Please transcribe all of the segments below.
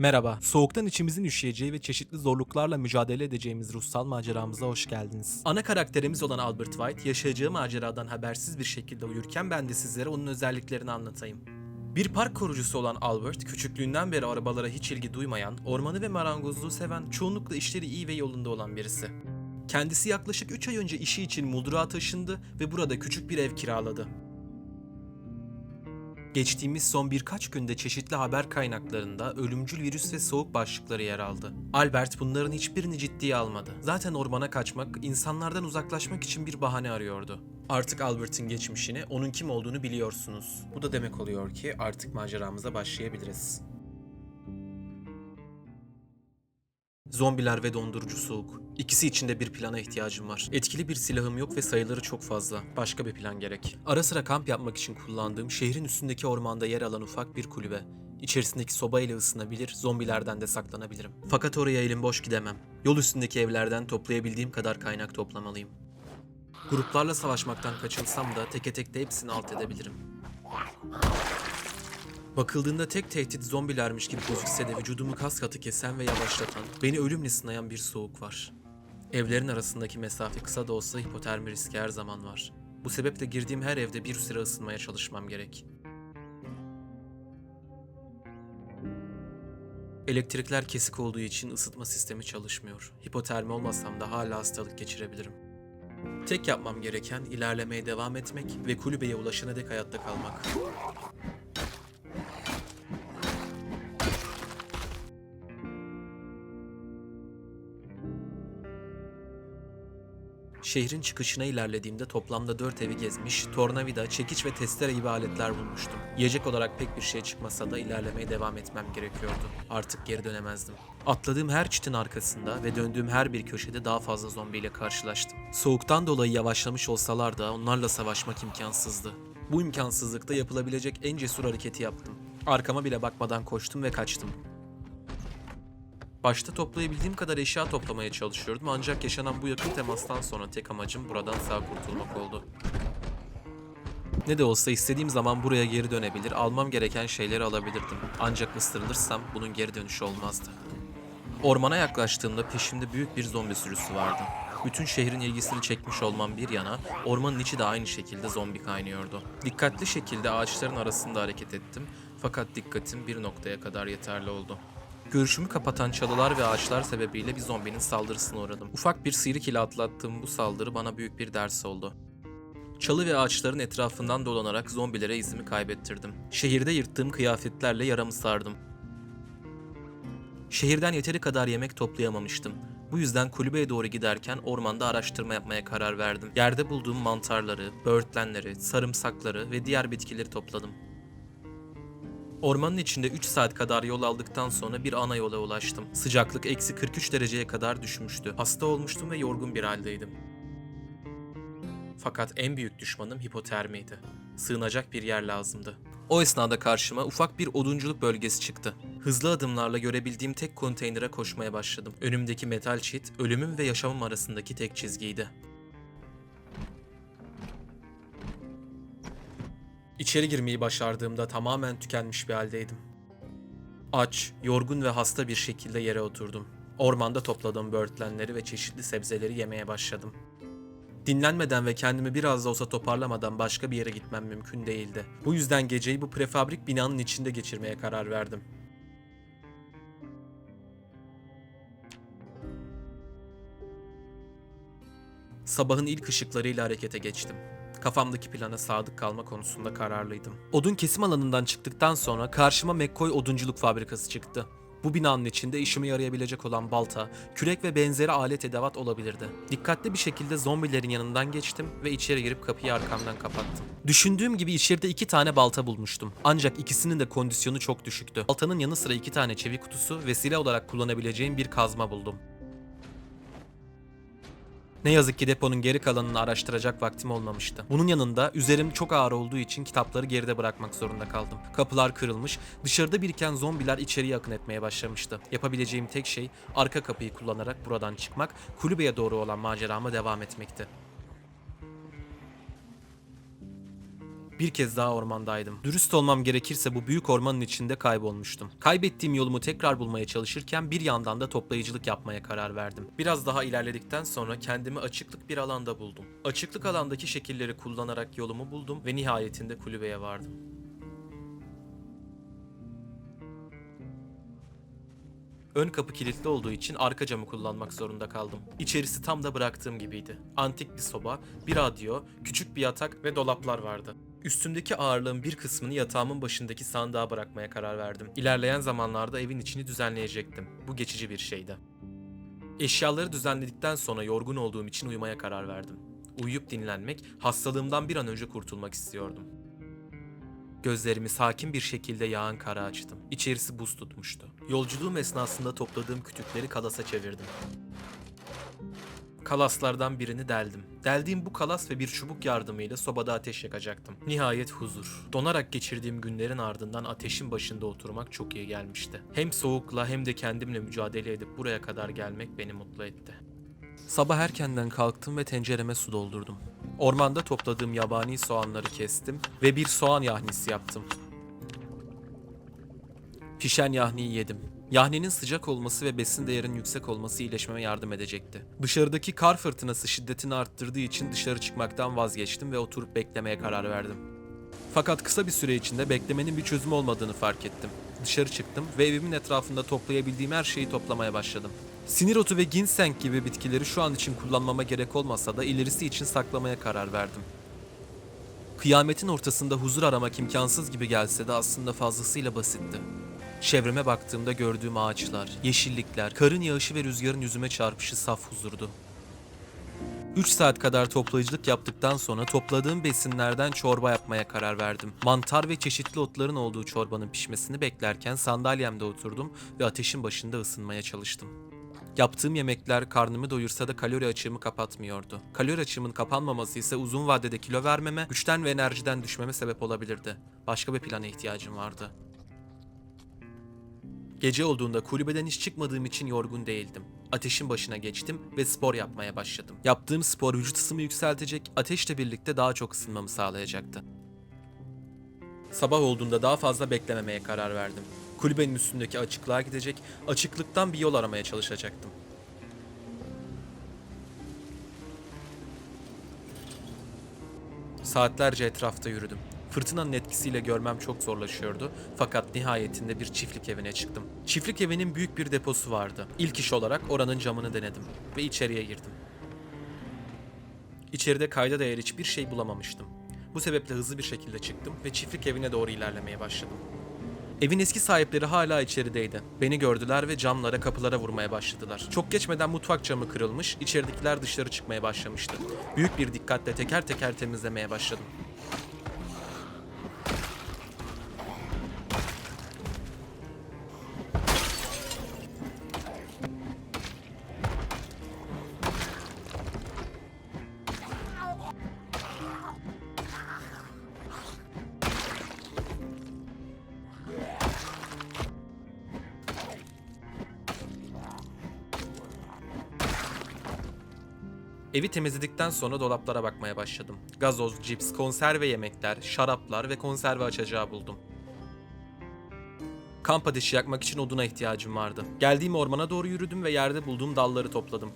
Merhaba, soğuktan içimizin üşüyeceği ve çeşitli zorluklarla mücadele edeceğimiz ruhsal maceramıza hoş geldiniz. Ana karakterimiz olan Albert White, yaşayacağı maceradan habersiz bir şekilde uyurken ben de sizlere onun özelliklerini anlatayım. Bir park korucusu olan Albert, küçüklüğünden beri arabalara hiç ilgi duymayan, ormanı ve marangozluğu seven, çoğunlukla işleri iyi ve yolunda olan birisi. Kendisi yaklaşık 3 ay önce işi için Muldur'a taşındı ve burada küçük bir ev kiraladı. Geçtiğimiz son birkaç günde çeşitli haber kaynaklarında ölümcül virüs ve soğuk başlıkları yer aldı. Albert bunların hiçbirini ciddiye almadı. Zaten ormana kaçmak, insanlardan uzaklaşmak için bir bahane arıyordu. Artık Albert'in geçmişini, onun kim olduğunu biliyorsunuz. Bu da demek oluyor ki artık maceramıza başlayabiliriz. Zombiler ve dondurucu soğuk. İkisi için de bir plana ihtiyacım var. Etkili bir silahım yok ve sayıları çok fazla. Başka bir plan gerek. Ara sıra kamp yapmak için kullandığım şehrin üstündeki ormanda yer alan ufak bir kulübe. İçerisindeki soba ile ısınabilir, zombilerden de saklanabilirim. Fakat oraya elim boş gidemem. Yol üstündeki evlerden toplayabildiğim kadar kaynak toplamalıyım. Gruplarla savaşmaktan kaçınsam da teke tek de hepsini alt edebilirim. Bakıldığında tek tehdit zombilermiş gibi gözükse de vücudumu kas katı kesen ve yavaşlatan, beni ölümle sınayan bir soğuk var. Evlerin arasındaki mesafe kısa da olsa hipotermi riski her zaman var. Bu sebeple girdiğim her evde bir süre ısınmaya çalışmam gerek. Elektrikler kesik olduğu için ısıtma sistemi çalışmıyor. Hipotermi olmasam da hala hastalık geçirebilirim. Tek yapmam gereken ilerlemeye devam etmek ve kulübeye ulaşana dek hayatta kalmak. Şehrin çıkışına ilerlediğimde toplamda 4 evi gezmiş, tornavida, çekiç ve testere gibi aletler bulmuştum. Yiyecek olarak pek bir şey çıkmasa da ilerlemeye devam etmem gerekiyordu. Artık geri dönemezdim. Atladığım her çitin arkasında ve döndüğüm her bir köşede daha fazla zombiyle karşılaştım. Soğuktan dolayı yavaşlamış olsalar da onlarla savaşmak imkansızdı. Bu imkansızlıkta yapılabilecek en cesur hareketi yaptım. Arkama bile bakmadan koştum ve kaçtım. Başta toplayabildiğim kadar eşya toplamaya çalışıyordum ancak yaşanan bu yakın temastan sonra tek amacım buradan sağ kurtulmak oldu. Ne de olsa istediğim zaman buraya geri dönebilir, almam gereken şeyleri alabilirdim. Ancak ısırılırsam bunun geri dönüşü olmazdı. Ormana yaklaştığımda peşimde büyük bir zombi sürüsü vardı. Bütün şehrin ilgisini çekmiş olmam bir yana, ormanın içi de aynı şekilde zombi kaynıyordu. Dikkatli şekilde ağaçların arasında hareket ettim fakat dikkatim bir noktaya kadar yeterli oldu. Görüşümü kapatan çalılar ve ağaçlar sebebiyle bir zombinin saldırısına uğradım. Ufak bir sıyrık ile atlattığım bu saldırı bana büyük bir ders oldu. Çalı ve ağaçların etrafından dolanarak zombilere izimi kaybettirdim. Şehirde yırttığım kıyafetlerle yaramı sardım. Şehirden yeteri kadar yemek toplayamamıştım. Bu yüzden kulübeye doğru giderken ormanda araştırma yapmaya karar verdim. Yerde bulduğum mantarları, böğürtlenleri, sarımsakları ve diğer bitkileri topladım. Ormanın içinde 3 saat kadar yol aldıktan sonra bir ana yola ulaştım. Sıcaklık eksi 43 dereceye kadar düşmüştü. Hasta olmuştum ve yorgun bir haldeydim. Fakat en büyük düşmanım hipotermiydi. Sığınacak bir yer lazımdı. O esnada karşıma ufak bir odunculuk bölgesi çıktı. Hızlı adımlarla görebildiğim tek konteynere koşmaya başladım. Önümdeki metal çit, ölümüm ve yaşamım arasındaki tek çizgiydi. İçeri girmeyi başardığımda tamamen tükenmiş bir haldeydim. Aç, yorgun ve hasta bir şekilde yere oturdum. Ormanda topladığım böğürtlenleri ve çeşitli sebzeleri yemeye başladım. Dinlenmeden ve kendimi biraz da olsa toparlamadan başka bir yere gitmem mümkün değildi. Bu yüzden geceyi bu prefabrik binanın içinde geçirmeye karar verdim. Sabahın ilk ışıklarıyla harekete geçtim. Kafamdaki plana sadık kalma konusunda kararlıydım. Odun kesim alanından çıktıktan sonra karşıma McCoy Odunculuk Fabrikası çıktı. Bu binanın içinde işime yarayabilecek olan balta, kürek ve benzeri alet edevat olabilirdi. Dikkatli bir şekilde zombilerin yanından geçtim ve içeri girip kapıyı arkamdan kapattım. Düşündüğüm gibi içeride iki tane balta bulmuştum. Ancak ikisinin de kondisyonu çok düşüktü. Baltanın yanı sıra iki tane çevi kutusu ve silah olarak kullanabileceğim bir kazma buldum. Ne yazık ki deponun geri kalanını araştıracak vaktim olmamıştı. Bunun yanında üzerim çok ağır olduğu için kitapları geride bırakmak zorunda kaldım. Kapılar kırılmış, dışarıda biriken zombiler içeriye akın etmeye başlamıştı. Yapabileceğim tek şey arka kapıyı kullanarak buradan çıkmak, kulübeye doğru olan macerama devam etmekti. Bir kez daha ormandaydım. Dürüst olmam gerekirse bu büyük ormanın içinde kaybolmuştum. Kaybettiğim yolumu tekrar bulmaya çalışırken bir yandan da toplayıcılık yapmaya karar verdim. Biraz daha ilerledikten sonra kendimi açıklık bir alanda buldum. Açıklık alandaki şekilleri kullanarak yolumu buldum ve nihayetinde kulübeye vardım. Ön kapı kilitli olduğu için arka camı kullanmak zorunda kaldım. İçerisi tam da bıraktığım gibiydi. Antik bir soba, bir radyo, küçük bir yatak ve dolaplar vardı. Üstümdeki ağırlığın bir kısmını yatağımın başındaki sandığa bırakmaya karar verdim. İlerleyen zamanlarda evin içini düzenleyecektim. Bu geçici bir şeydi. Eşyaları düzenledikten sonra yorgun olduğum için uyumaya karar verdim. Uyuyup dinlenmek, hastalığımdan bir an önce kurtulmak istiyordum. Gözlerimi sakin bir şekilde yağan kara açtım. İçerisi buz tutmuştu. Yolculuğum esnasında topladığım kütükleri kalasa çevirdim. Kalaslardan birini deldim. Deldiğim bu kalas ve bir çubuk yardımıyla sobada ateş yakacaktım. Nihayet huzur. Donarak geçirdiğim günlerin ardından ateşin başında oturmak çok iyi gelmişti. Hem soğukla hem de kendimle mücadele edip buraya kadar gelmek beni mutlu etti. Sabah erkenden kalktım ve tencereme su doldurdum. Ormanda topladığım yabani soğanları kestim ve bir soğan yahnisi yaptım. Pişen yahniyi yedim. Yahninin sıcak olması ve besin değerinin yüksek olması iyileşmeme yardım edecekti. Dışarıdaki kar fırtınası şiddetini arttırdığı için dışarı çıkmaktan vazgeçtim ve oturup beklemeye karar verdim. Fakat kısa bir süre içinde beklemenin bir çözüm olmadığını fark ettim. Dışarı çıktım ve evimin etrafında toplayabildiğim her şeyi toplamaya başladım. Sinir otu ve ginseng gibi bitkileri şu an için kullanmama gerek olmasa da ilerisi için saklamaya karar verdim. Kıyametin ortasında huzur aramak imkansız gibi gelse de aslında fazlasıyla basitti. Çevreme baktığımda gördüğüm ağaçlar, yeşillikler, karın yağışı ve rüzgarın yüzüme çarpışı saf huzurdu. 3 saat kadar toplayıcılık yaptıktan sonra topladığım besinlerden çorba yapmaya karar verdim. Mantar ve çeşitli otların olduğu çorbanın pişmesini beklerken sandalyemde oturdum ve ateşin başında ısınmaya çalıştım. Yaptığım yemekler karnımı doyursa da kalori açığımı kapatmıyordu. Kalori açığımın kapanmaması ise uzun vadede kilo vermeme, güçten ve enerjiden düşmeme sebep olabilirdi. Başka bir plana ihtiyacım vardı. Gece olduğunda kulübeden hiç çıkmadığım için yorgun değildim. Ateşin başına geçtim ve spor yapmaya başladım. Yaptığım spor vücut ısımı yükseltecek, ateşle birlikte daha çok ısınmamı sağlayacaktı. Sabah olduğunda daha fazla beklememeye karar verdim. Kulübenin üstündeki açıklığa gidecek, açıklıktan bir yol aramaya çalışacaktım. Saatlerce etrafta yürüdüm. Fırtınanın etkisiyle görmem çok zorlaşıyordu fakat nihayetinde bir çiftlik evine çıktım. Çiftlik evinin büyük bir deposu vardı. İlk iş olarak oranın camını denedim ve içeriye girdim. İçeride kayda değer hiçbir şey bulamamıştım. Bu sebeple hızlı bir şekilde çıktım ve çiftlik evine doğru ilerlemeye başladım. Evin eski sahipleri hala içerideydi. Beni gördüler ve camlara, kapılara vurmaya başladılar. Çok geçmeden mutfak camı kırılmış, içeridekiler dışarı çıkmaya başlamıştı. Büyük bir dikkatle teker teker temizlemeye başladım. Evi temizledikten sonra dolaplara bakmaya başladım. Gazoz, cips, konserve yemekler, şaraplar ve konserve açacağı buldum. Kamp ateşi yakmak için oduna ihtiyacım vardı. Geldiğim ormana doğru yürüdüm ve yerde bulduğum dalları topladım.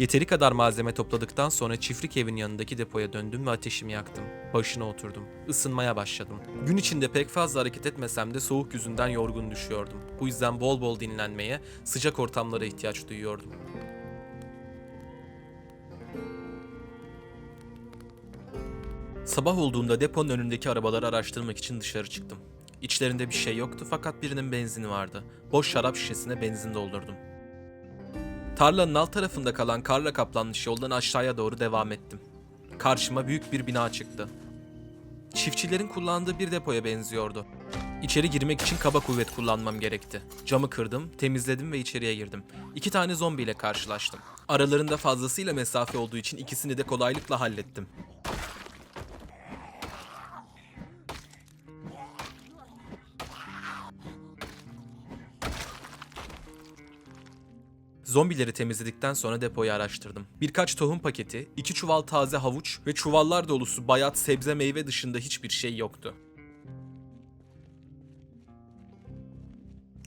Yeteri kadar malzeme topladıktan sonra çiftlik evin yanındaki depoya döndüm ve ateşimi yaktım. Başına oturdum. Isınmaya başladım. Gün içinde pek fazla hareket etmesem de soğuk yüzünden yorgun düşüyordum. Bu yüzden bol bol dinlenmeye, sıcak ortamlara ihtiyaç duyuyordum. Sabah olduğunda deponun önündeki arabaları araştırmak için dışarı çıktım. İçlerinde bir şey yoktu fakat birinin benzini vardı. Boş şarap şişesine benzin doldurdum. Tarlanın alt tarafında kalan karla kaplanmış yoldan aşağıya doğru devam ettim. Karşıma büyük bir bina çıktı. Çiftçilerin kullandığı bir depoya benziyordu. İçeri girmek için kaba kuvvet kullanmam gerekti. Camı kırdım, temizledim ve içeriye girdim. İki tane zombi ile karşılaştım. Aralarında fazlasıyla mesafe olduğu için ikisini de kolaylıkla hallettim. Zombileri temizledikten sonra depoyu araştırdım. Birkaç tohum paketi, iki çuval taze havuç ve çuvallar dolusu bayat sebze meyve dışında hiçbir şey yoktu.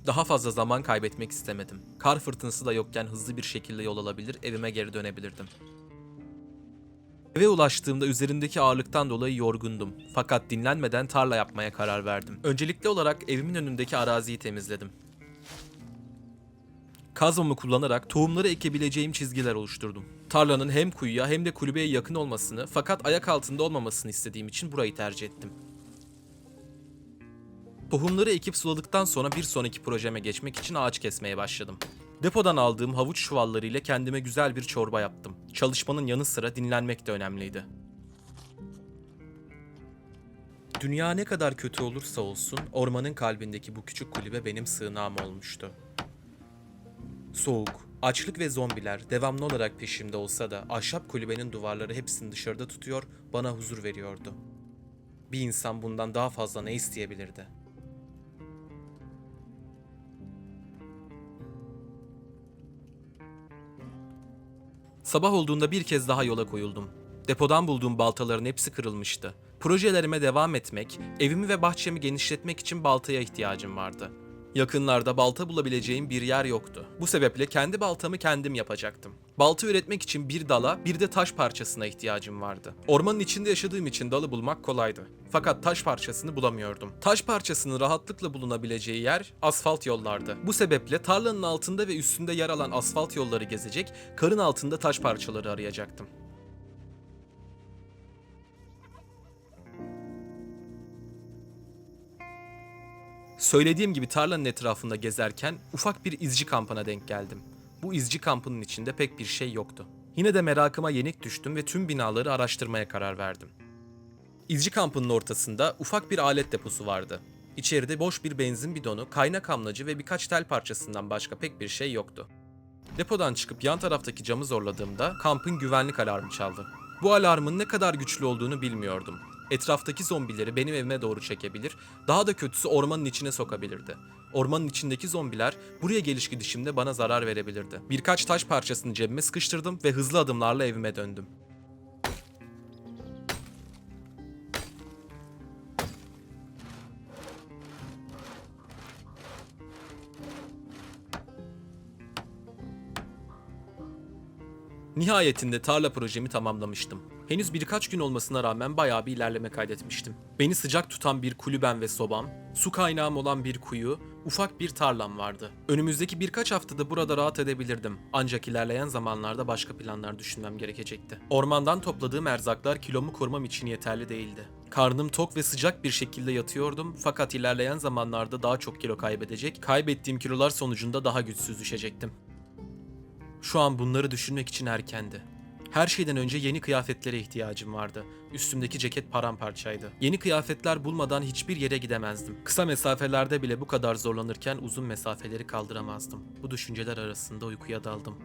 Daha fazla zaman kaybetmek istemedim. Kar fırtınası da yokken hızlı bir şekilde yol alabilir, evime geri dönebilirdim. Eve ulaştığımda üzerimdeki ağırlıktan dolayı yorgundum. Fakat dinlenmeden tarla yapmaya karar verdim. Öncelikli olarak evimin önündeki araziyi temizledim. Kazmamı kullanarak tohumları ekebileceğim çizgiler oluşturdum. Tarlanın hem kuyuya hem de kulübeye yakın olmasını fakat ayak altında olmamasını istediğim için burayı tercih ettim. Tohumları ekip suladıktan sonra bir sonraki projeme geçmek için ağaç kesmeye başladım. Depodan aldığım havuç çuvalları ile kendime güzel bir çorba yaptım. Çalışmanın yanı sıra dinlenmek de önemliydi. Dünya ne kadar kötü olursa olsun ormanın kalbindeki bu küçük kulübe benim sığınağım olmuştu. Soğuk, açlık ve zombiler devamlı olarak peşimde olsa da ahşap kulübenin duvarları hepsini dışarıda tutuyor, bana huzur veriyordu. Bir insan bundan daha fazla ne isteyebilirdi? Sabah olduğunda bir kez daha yola koyuldum. Depodan bulduğum baltaların hepsi kırılmıştı. Projelerime devam etmek, evimi ve bahçemi genişletmek için baltaya ihtiyacım vardı. Yakınlarda balta bulabileceğim bir yer yoktu. Bu sebeple kendi baltamı kendim yapacaktım. Balta üretmek için bir dala, bir de taş parçasına ihtiyacım vardı. Ormanın içinde yaşadığım için dalı bulmak kolaydı. Fakat taş parçasını bulamıyordum. Taş parçasının rahatlıkla bulunabileceği yer asfalt yollardı. Bu sebeple tarlanın altında ve üstünde yer alan asfalt yolları gezecek, karın altında taş parçaları arayacaktım. Söylediğim gibi tarlanın etrafında gezerken ufak bir izci kampına denk geldim. Bu izci kampının içinde pek bir şey yoktu. Yine de merakıma yenik düştüm ve tüm binaları araştırmaya karar verdim. İzci kampının ortasında ufak bir alet deposu vardı. İçeride boş bir benzin bidonu, kaynak amlacı ve birkaç tel parçasından başka pek bir şey yoktu. Depodan çıkıp yan taraftaki camı zorladığımda kampın güvenlik alarmı çaldı. Bu alarmın ne kadar güçlü olduğunu bilmiyordum. Etraftaki zombileri benim evime doğru çekebilir, daha da kötüsü ormanın içine sokabilirdi. Ormanın içindeki zombiler buraya geliş gidişimde bana zarar verebilirdi. Birkaç taş parçasını cebime sıkıştırdım ve hızlı adımlarla evime döndüm. Nihayetinde tarla projemi tamamlamıştım. Henüz birkaç gün olmasına rağmen bayağı bir ilerleme kaydetmiştim. Beni sıcak tutan bir kulübem ve sobam, su kaynağım olan bir kuyu, ufak bir tarlam vardı. Önümüzdeki birkaç haftada burada rahat edebilirdim. Ancak ilerleyen zamanlarda başka planlar düşünmem gerekecekti. Ormandan topladığım erzaklar kilomu korumam için yeterli değildi. Karnım tok ve sıcak bir şekilde yatıyordum fakat ilerleyen zamanlarda daha çok kilo kaybedecek, kaybettiğim kilolar sonucunda daha güçsüz düşecektim. Şu an bunları düşünmek için erkendi. Her şeyden önce yeni kıyafetlere ihtiyacım vardı. Üstümdeki ceket paramparçaydı. Yeni kıyafetler bulmadan hiçbir yere gidemezdim. Kısa mesafelerde bile bu kadar zorlanırken uzun mesafeleri kaldıramazdım. Bu düşünceler arasında uykuya daldım.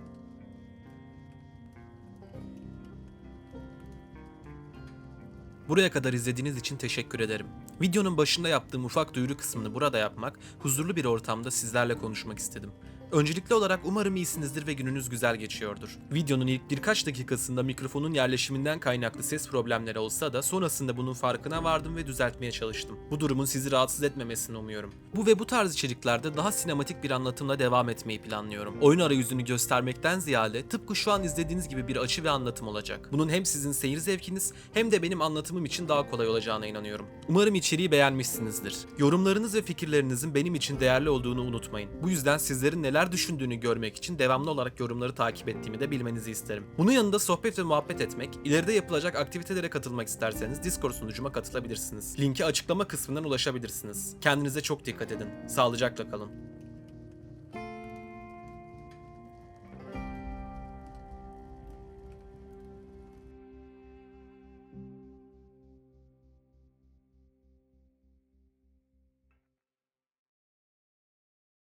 Buraya kadar izlediğiniz için teşekkür ederim. Videonun başında yaptığım ufak duyuru kısmını burada yapmak, huzurlu bir ortamda sizlerle konuşmak istedim. Öncelikli olarak umarım iyisinizdir ve gününüz güzel geçiyordur. Videonun ilk birkaç dakikasında mikrofonun yerleşiminden kaynaklı ses problemleri olsa da sonrasında bunun farkına vardım ve düzeltmeye çalıştım. Bu durumun sizi rahatsız etmemesini umuyorum. Bu ve bu tarz içeriklerde daha sinematik bir anlatımla devam etmeyi planlıyorum. Oyun arayüzünü göstermekten ziyade tıpkı şu an izlediğiniz gibi bir açı ve anlatım olacak. Bunun hem sizin seyir zevkiniz hem de benim anlatımım için daha kolay olacağına inanıyorum. Umarım içeriği beğenmişsinizdir. Yorumlarınız ve fikirlerinizin benim için değerli olduğunu unutmayın. Bu yüzden sizlerin neler düşündüğünü görmek için devamlı olarak yorumları takip ettiğimi de bilmenizi isterim. Bunun yanında sohbet ve muhabbet etmek, ileride yapılacak aktivitelere katılmak isterseniz Discord sunucuma katılabilirsiniz. Linki açıklama kısmından ulaşabilirsiniz. Kendinize çok dikkat edin. Sağlıcakla kalın.